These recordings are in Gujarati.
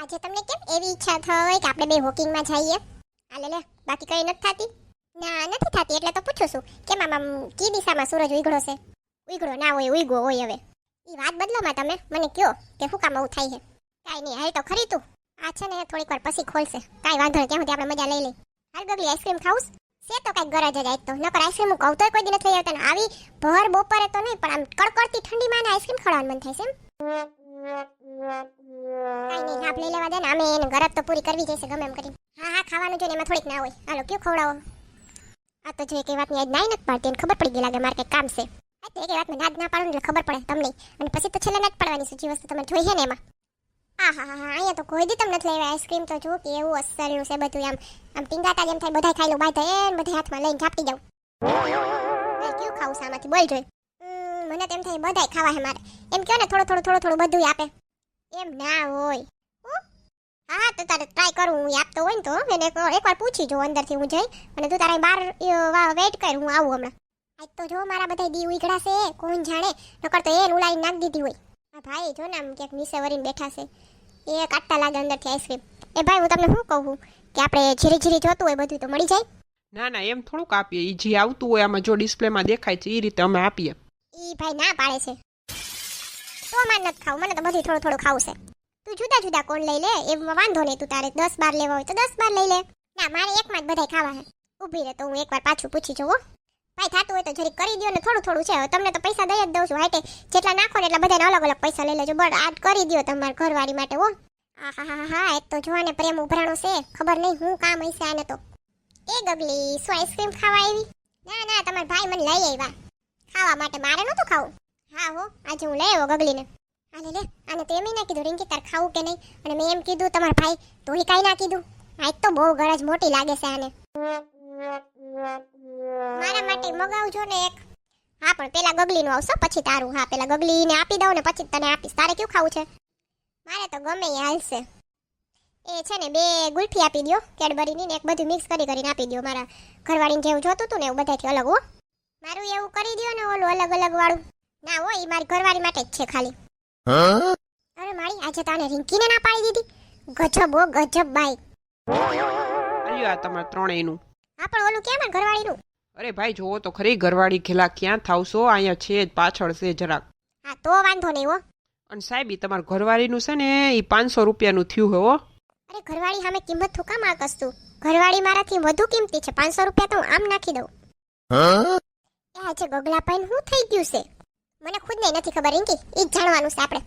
આજે તમને કેમ એવી ઈચ્છા થઈ કે આપણે બે વોકિંગમાં જઈએ? હાલે લે બાકી કઈ નથી થતી. ના, નથી થતી, એટલે તો પૂછું છું. કેમ આમ કી દિશામાં સૂરજ ઉગડો છે? ઉગડો ના હોય ઉગો હોય હવે. એ વાત બદલોમાં તમે? મને કયો કે શું કામ આવું થાય છે? કાંઈ નહીં, હાલ તો ખરી તું. આ છે ને, થોડીક વાર પછી ખોલશે. કાંઈ વાંધો નહીં, ત્યાં સુધી આપણે મજા લઈ લઈ હાલ ગગલી, આઈસ્ક્રીમ ખાવું છે તો કાંઈક ગરજ જ આજ તો. નકર આઈસ્ક્રીમ હું કહું તોય કોઈ દિવસ નથી આવતા આવી ભર બપોરે તો નહીં, પણ આમ કડકડતી ઠંડીમાં આઈસ્ક્રીમ ખવડાવવાનું મન થાય છે એમ. કાંઈ નહીં લાભ લઈ લેવા દે ને, અમે એને ગરજ તો પૂરી કરવી જશે ગમે એમ કરી હા હા, ખાવાનું જોઈએ ને, એમાં થોડીક ના હોય. હાલો, કયું ખવડાવો? આ તો જે વાત વાતની આજ નાઈ નથી પાડતી ખબર પડી ગઈ લાગે મારે કંઈક કામ છે. આ તે કઈ વાતમાં નાદ ના પાડું એટલે ખબર પડે તમને. અને પછી તો છેલ્લે નથી પડવાની જે વસ્તુ તમે જોઈ છે ને એમાં. હા હા હા, અહીંયા તો કોઈ દી તમને નથી લેવા આઈસ્ક્રીમ તો જો કે એવું અસરનું છે બધું આમ. આમ ટીંગાતા જેમ થાય બધા ખાઈ લો બાય થાય એને બધા હાથમાં લઈને ઝાપટી જાઉં કયું ખાવું છે આમાંથી? બોલ જોઈ. મને તેમ થાય બધાય ખાવા હે મારે. એમ કહો ને થોડું થોડું થોડું થોડું બધું આપે. એમ ના હોય. હા? તો તારે ટ્રાય કરું, હું આપતો હોય ને તો. એને એકવાર પૂછી જો અંદરથી હું જઈ. અને તું તારા બહાર વેઇટ કર, હું આવું હમણાં. આજ તો જો મારા બધા દી ઉઈગડા કોણ જાણે? નકર તો એને ઉલાઈ નાખી દીધી હોય. આ ભાઈ જો ને આમ ક્યાંક નીચે વરીને બેઠા છે. એ કાટતા લાગે અંદરથી આઈસ્ક્રીમ એ ભાઈ, હું તમને શું કહું કે આપણે ઝીરી ઝીરી જોતું હોય બધું તો મળી જાય. ના ના, એમ થોડુંક આપીએ. એ જે આવતું હોય આમાં જો ડિસ્પ્લેમાં દેખાય છે એ રીતે અમે આપીએ. ભાઈ ના પાડે છે. તો મારે નથી ખાવું, મને તો બધું થોડું થોડું ખાવું છે. તું જુદા જુદા કોણ લઈ લે, એમાં વાંધો નહીં તું તારે દસ બાર લેવા હોય તો દસ બાર લઈ લે. ના, મારે એકમાં જ બધાય ખાવા છે. ઊભી રહે તો હું એકવાર પાછું પૂછી જોઉં. ભાઈ, થતું હોય તો જરીક કરી દો ને થોડું થોડું છે. તમને તો પૈસા દઈ જ દઉં છું હાટે. જેટલા નાખો ને એટલા બધાને અલગ અલગ પૈસા લઈ લેજો. બટ આટ કરી દ્યો તમારા ઘરવાળી માટે હો. હા હા હા એ તો જોવાને પ્રેમ ઉભરાણો છે. ખબર નહીં હું કામ હશે આને તો. એ ગગલી, શું આઈસ્ક્રીમ ખાવા આવી? ના ના, તમારા ભાઈ મને લઈ આવ્યા. ખાવા માટે મારે નહોતું ખાવું. હા હો, આજે હું લઈ આવ્યો ગગલીને. આને લે આને તો એમ ના કીધું, રિંકી, તાર ખાવું કે નહીં? અને મેં એમ કીધું, તમારા ભાઈ તો એ કાંઈ ના કીધું? આજ તો બહુ ગરજ મોટી લાગે છે આને. મારા માટે મગાવજો ને એક. હા, પણ પેલા ગગલીનું આવશે, પછી તારું. હા, પેલા ગગલીને આપી દઉં ને પછી તને આપીશ. તારે કેવું ખાવું છે? મારે તો ગમે એ હાલશે. એ છે ને, બે ગુલ્ફી આપી દ્યો, કેડબરીની ને એક બધું મિક્સ કરી કરીને આપી દો મારા ઘરવાળીને જેવું જોતું હતું ને એવું બધાથી અલગ, હો. મારું એવું કરી દ્યો ને ઓલું અલગ અલગ વાળું. ના હોય એ મારી ઘરવાળી માટે જ છે ખાલી. અરે મારી આજે તાને રિંકીને ના પાડી દીધી. ગજબ હો ગજબ બાઈ. આ તમાર ત્રણેયનું. હા પણ ઓલું કેમ ઘરવાળીનું? અરે ભાઈ જોવો તો ખરી ઘરવાળી ખેલા ક્યાં થાવશો? અહીંયા છે જ પાછળ છે જરાક. હા તો વાંધો નહીં હો. અને સાહેબ ઈ તમારા ઘરવાળીનું છે ને એ પાંચસો રૂપિયાનું થયું હે. હો અરે ઘરવાળી સામે કિંમત આકસ તું ઘરવાળી મારાથી વધુ કિંમતી છે પાંચસો રૂપિયા તો હું આમ નાખી દઉં. આજે ગગલા પાઈને શું થઈ ગયું છે? મને ખુદને નથી ખબર ઇન્કી એ જાણવાનું છે આપણે.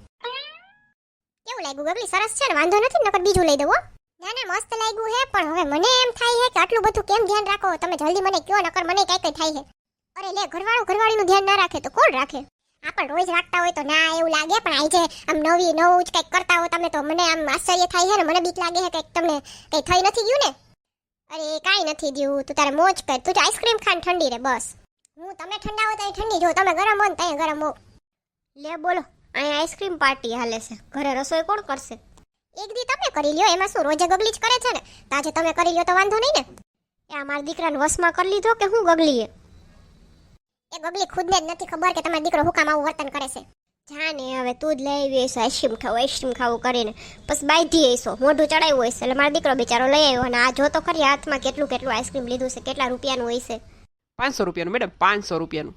કેવું લાગ્યું ગગલી? સરસ છે ને? વાંધો નથી, નકર બીજું લઈ દઉં ના ના, મસ્ત લાગ્યું હે, પણ હવે મને એમ થાય છે કે આટલું બધું કેમ ધ્યાન રાખો? તમે જલ્દી મને કયો, નકર મને કઈ કઈ થાય છે અરે લે, ઘરવાળું, ઘરવાળીનું ધ્યાન ના રાખે તો કોણ રાખે? આપણ રોજ રાખતા હોય તો ના એવું લાગે, પણ આજે આમ નવી, નવું જ કંઈક કરતા હો તમે તો મને આમ આશ્ચર્ય થાય છે ને? મને બીક લાગે છે કંઈક તમને કંઈ થઈ નથી ગયું ને? અરે, કાંઈ નથી ગયું. તું તારે મોજ કર. તું જો આઈસ્ક્રીમ ખાન ઠંડી રે, બસ. હું તમે ઠંડા હો તો ઠંડી જો તમે ગરમ હો ને ત્યાં ગરમ હો. લે બોલો અહીંયા આઈસ્ક્રીમ પાર્ટી હાલે છે. ઘરે રસોઈ કોણ કરશે? એક દી તમે કરી લ્યો. એમાં શું રોજે ગગલી જ કરે છે ને? તાજે તમે કરી લ્યો તો વાંધો નહીં ને? એ આ મારા દીકરાને વશમાં કરી લીધો કે હું ગગલીએ? એ ગગલી ખુદને જ નથી ખબર કે તમારો દીકરો હુકામ આવું વર્તન કરે છે. જાને હવે તું જ લઈ આવી હશે આઈસ્ક્રીમ ખાવું આઈસ્ક્રીમ ખાવું કરીને. પછી બાંધી હશો મોઢું ચડાવ્યું હશે એટલે મારો દીકરો બિચારો લઈ આવ્યો અને આ જો તો ખરી હાથમાં કેટલું કેટલું આઈસ્ક્રીમ લીધું છે કેટલા રૂપિયાનું હોય છે પાંચસો રૂપિયાનું, મેડમ, પાંચસો રૂપિયાનું.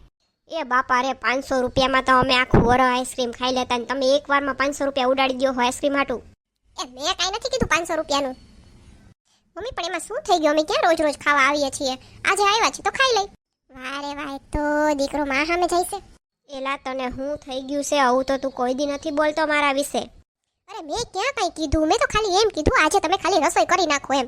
એ બાપા રે, પાંચસો રૂપિયામાં તો અમે આખું વર આઈસ્ક્રીમ ખાઈ લેતા ને તમે એક વારમાં પાંચસો રૂપિયા ઉડાડી દો આઈસ્ક્રીમ હાટું. એ મેં કાંઈ નથી કીધું પાંચસો રૂપિયાનું. મમ્મી, પણ એમાં શું થઈ ગયું? અમે ક્યાં રોજ રોજ ખાવા આવીએ છીએ? આજે આવ્યા છીએ તો ખાઈ લઈ. વારે વાય તો દીકરો મા સામે છે. એલા, તને હું થઈ ગયું છે? આવું તો તું કોઈ દી નથી બોલતો મારા વિશે. અરે, મેં ક્યાં કાંઈ કીધું? મેં તો ખાલી એમ કીધું, આજે તમે ખાલી રસોઈ કરી નાખો એમ.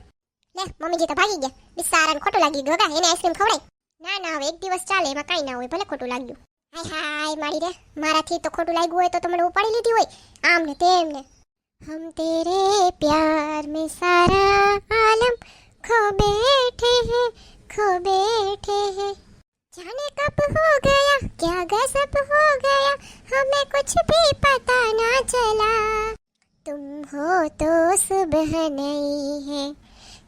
લે, મમ્મીજી તો ભાગી ગયા. બિસારાને ખોટું લાગી ગયું. ગા એને આઈસ્ક્રીમ ખવડાય. ના ના હવે એક દિવસ ચાલે એમાં કાંઈ ના હોય ભલે ખોટું લાગ્યું હાય હાય મારી રે મારાથી તો ખોટું લાગ્યું હોય તો તો મને ઉપાડી લીધી હોય આમ ને તેમ ને હમ તેરે પ્યાર में सारा आलम खो बैठे हैं खो बैठे हैं जाने कब हो गया क्या गजब हो गया हमें कुछ भी पता ना चला तुम हो तो सुबह नई है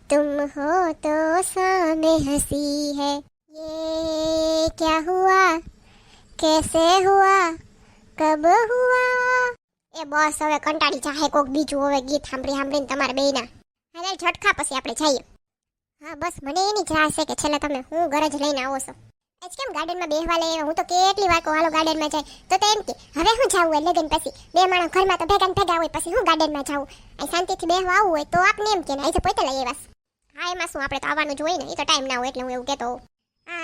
तुम हो तो सामे हंसी है ये क्या हुआ कैसे हुआ कब हुआ એ બસ હવે કંટાળી જાહે કોક બીજું હવે ગીત સાંભળી સાંભળીને તમારે બેયના હાલે ઝટકા પછી આપણે જઈએ હા બસ મને એની જ રાહ છે કે છેલ્લે તમે હું ગરજ લઈને આવો છો આજ કેમ ગાર્ડનમાં બેહવા લે હું તો કેટલી વાર કહું હાલો ગાર્ડનમાં જાય તો તો એમ કે હવે હું જાવું હોય લગન પછી બે માણસ ઘરમાં તો ભેગા ને ભેગા હોય પછી હું ગાર્ડનમાં જાવું અહીં શાંતિથી બેહવા આવવું હોય તો આપને એમ કે ને આજે પોતે લઈ આવ્યા હા એમાં શું આપણે તો આવવાનું જ હોય ને એ તો ટાઈમ ના હોય એટલે હું એવું કહેતો હોઉં.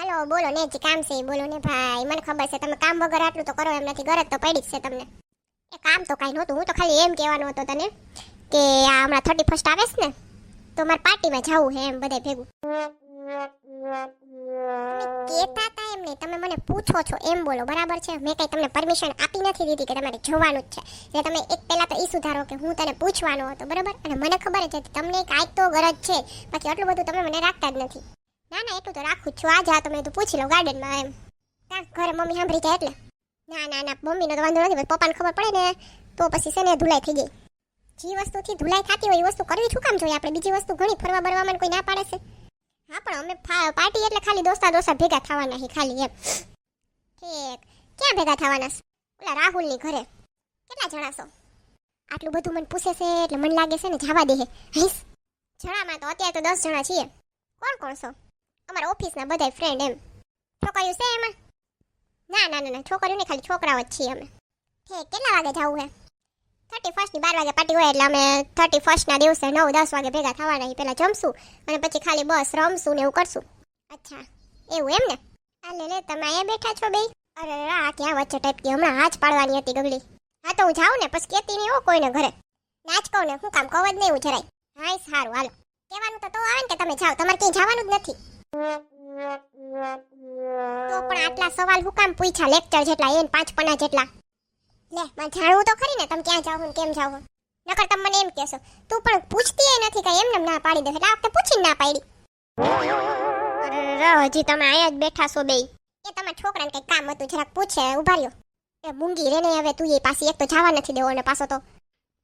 હાલો, બોલો ને જે કામ છે બોલો ને ભાઈ. મને ખબર છે, તમે કામ વગર આટલું તો કરો એમ નથી, ગરજ તો પડી જ છે તમને. એ કામ તો કાંઈ નહોતું, હું તો ખાલી એમ કહેવાનું હતો તને કે આ હમણાં થર્ટી ફર્સ્ટ આવે છે ને, તો મારે પાર્ટીમાં જવું છે એમ બધે ભેગું. કહેતા હતા એમ તમે મને પૂછો છો એમ બોલો, બરાબર છે? મેં કઈ તમને પરમિશન આપી નથી દીધી કે તમારે જવાનું જ છે. એટલે તમે એક પહેલા તો એ સુધારો કે હું તને પૂછવાનો હતો, બરાબર? અને મને ખબર છે કે તમને કાંઈક તો ગરજ છે, બાકી આટલું બધું તમે મને રાખતા જ નથી. ના ના, એટલું તો રાખું છું છું. આ તમે તો પૂછી લો ગાર્ડનમાં એમ. કાં ઘરે મમ્મી સાંભળી જાય એટલે. ના ના ના, મમ્મીનો તો વાંધો નથી પપ્પાને ખબર પડે ને, તો પછી છે ને ધુલાઈ થઈ ગઈ. જે વસ્તુથી ધુલાઈ થતી હોય એ વસ્તુ કરવી શું કામ જોઈએ આપણે? બીજી વસ્તુ ઘણી ફરવા બરવામાં કોઈ ના પાડે છે. હા, પણ અમે પાર્ટી એટલે ખાલી દોસ્તા દોસ્તા ભેગા થવાના છે ખાલી એમ. ઠીક. ક્યાં ભેગા થવાના છે? ઓલા રાહુલની ઘરે. કેટલા જણાશો આટલું બધું મને પૂછે છે એટલે મને લાગે છે ને જવા દે હે. જણામાં તો અત્યારે તો દસ જણા છીએ. કોણ કોણ છો? અમારા ઓફિસના બધા ફ્રેન્ડ એમ. છોકરીઓ છે એમાં? ના ના ના ના છોકરીઓ નહીં ખાલી છોકરાઓ જ છીએ અમે. ઠીક કેટલા વાગે જવું હે? થર્ટી ફર્સ્ટની બાર વાગે પાર્ટી હોય એટલે અમે થર્ટી ફર્સ્ટના દિવસે નવ, દસ વાગે ભેગા થવાના પહેલાં જમશું અને પછી ખાલી બસ રમશું ને એવું કરશું. અચ્છા, એવું એમ ને? આ લે, તમે અહીંયા બેઠા છો બે અરે આ ક્યાં વચ્ચે ટાઈપકી હમણાં હાથ પાડવાની હતી ગગલી. હા, તો હું જાઉં ને, પછી કેતી નહીં હો કોઈને ઘરે. નાચ કહું ને, હું કામ કહું જ નહીં હું જરાય હા સારું, હાલો. કહેવાનું તો તો આવે ને કે તમે જાઓ, તમારે ક્યાંય જવાનું જ નથી. તો પણ આટલા સવાલ હું કામ પૂછ્યા? લેક્ચર જેટલા એન પાંચ પના જેટલા. લે મને જાણવું તો ખરી ને તમે ક્યાં જાવ કેમ જાવ નકર તમે મને એમ કહેશો તું પણ પૂછતી નથી કઈ એમને ના પાડી દે એટલે આપણે પૂછીને ના પાડી. અરે હજી તમે અહીંયા જ બેઠા છો બેય. એ તમારા છોકરાને કઈ કામ હતું જરાક પૂછે ઊભા રહ્યો. એ મૂંગી રે ને હવે તું એ પાસે એક તો જવા નથી દેવો અને પાછો તો.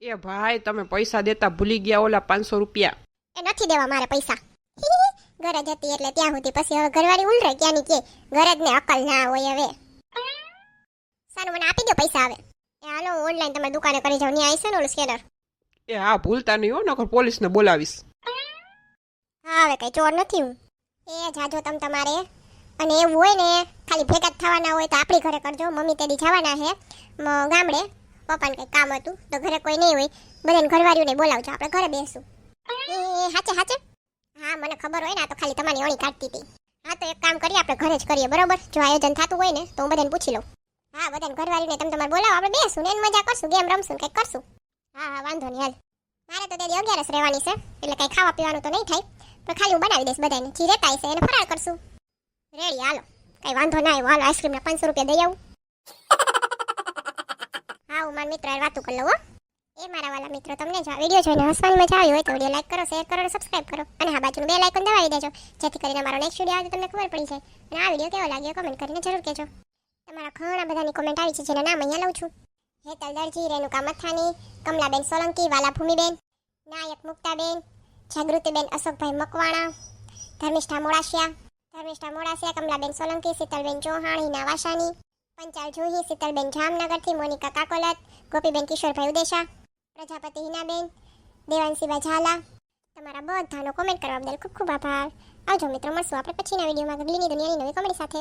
એ ભાઈ તમે પૈસા દેતા ભૂલી ગયા ઓલા પાંચસો રૂપિયા. એ નથી દેવા મારે પૈસા. ગરજ જતી એટલે ત્યાં સુધી પછી હવે ઘરવાળી ઉલરે ક્યાંની કે ગરજ ને અકલ ના હોય હવે. સારું મને આપી દો પૈસા હવે. એ હાલો ઓનલાઈન તમે દુકાને કરી જાવ ત્યાં આવશે ને ઓલું સ્કેનર એ હા ભૂલતા નહીં હો નકર પોલીસને બોલાવીશ. હા હવે કઈ ચોર નથી હું. એ જાજો તમ તમારે. અને એવું હોય ને ખાલી ભેગા જ થવાના હોય તો આપણી ઘરે કરજો. મમ્મી તેડી જવાના છે ગામડે. પપ્પાને કંઈ કામ હતું તો ઘરે કોઈ નહીં હોય. બધાને ઘરવાળીઓને બોલાવજો. આપણે ઘરે બેસું. એ હાચે હાચે. ખબર હોય ને તો ખાલી તમારી અણી કાઢતી હતી. હા, તો એક કામ કરીએ, આપણે ઘરે જ કરીએ, બરોબર? જો આયોજન થતું હોય ને, તો હું બધાને પૂછી લઉં. હા, બધાને ઘરવાળીને તમે તમારે બોલાવો, આપણે બેસું ને મજા કરશું, ગેમ રમશું કંઈક કરશું. હા હા, વાંધો નહીં, હાલ. મારે તો તેદી અગિયારસ રહેવાની છે, એટલે કંઈ ખાવા પીવાનું તો નહીં થાય. પણ ખાલી હું બનાવી દઈશ બધાને જે રહેતા હશે એને ફરાળ કરશું. રેડી, હાલો. કંઈ વાંધો ના આવ્યો, હાલો, આઈસ્ક્રીમના પાંચસો રૂપિયા દઈ આવું. હા, હું મારા મિત્ર વાતું કરી લઉં, હો. એ મારા વાલા મિત્રો, તમને જો વીડિયો જોઈને હસવાની મજા આવી હોય તો વીડિયો લાઈક કરો શેર કરો અને સબસ્ક્રાઇબ કરો. અને હા, બાજુનું બે લાઇકન દબાવી દેજો. જેથી કરીને મારો નેક્સ્ટ વીડિયો આવે તમને ખબર પડી જાય. અને આ વીડિયો કેવો લાગ્યો કમેન્ટ કરીને જરૂર કહેજો. તમારા ઘણા બધાની કોમેન્ટ આવી છે, જેના નામ અહીંયા લઉં છું. હેતલ દરજી રેણુકા મથાની, કમલાબેન સોલંકી વાલા ભૂમિબેન નાયક મુક્તાબેન, જાગૃતિબેન અશોકભાઈ મકવાણા, ધર્મિષ્ઠા મોડાસિયા ધર્મિષ્ઠા મોડાસિયા, કમલાબેન સોલંકી, શીતલબેન ચૌહાણ, હિના વાસાની પંચાલ જુહી, શીતલબેન જામનગરથી, મોનિકા કાકોલત, ગોપીબેન કિશોરભાઈ ઉદેશા પ્રજાપતિ હિનાબેન દેવાંશીભાઈ ઝાલા, તમારા બધાનો કોમેન્ટ કરવા બદલ ખૂબ ખૂબ આભાર. આવજો મિત્રો, મળશું આપણે પછીના વિડીયોમાં. ગગલીની દુનિયાની નવી કોમેડી સાથે.